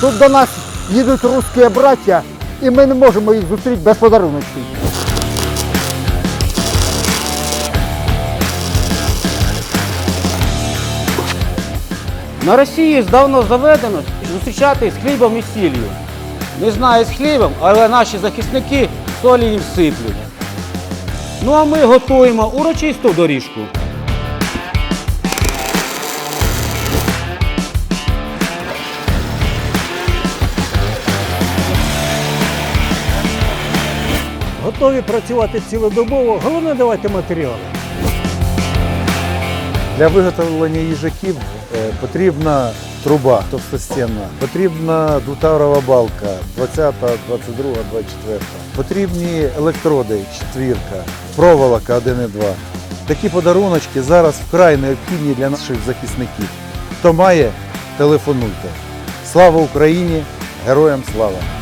Тут до нас їдуть русські браття, і ми не можемо їх зустріти без подаруночків. На Росії здавна заведено зустрічати з хлібом і сіллю. Не знаю з хлібом, але наші захисники солі їм сиплють. Ну а ми готуємо урочисту доріжку. Готові працювати цілодобово, головне давайте матеріали. Для виготовлення їжаків е, потрібна труба товстостінна, потрібна двутаврова балка 20, 22, 24. Потрібні електроди, четвірка, проволока 1,2. Такі подаруночки зараз вкрай необхідні для наших захисників. Хто має, телефонуйте. Слава Україні! Героям слава!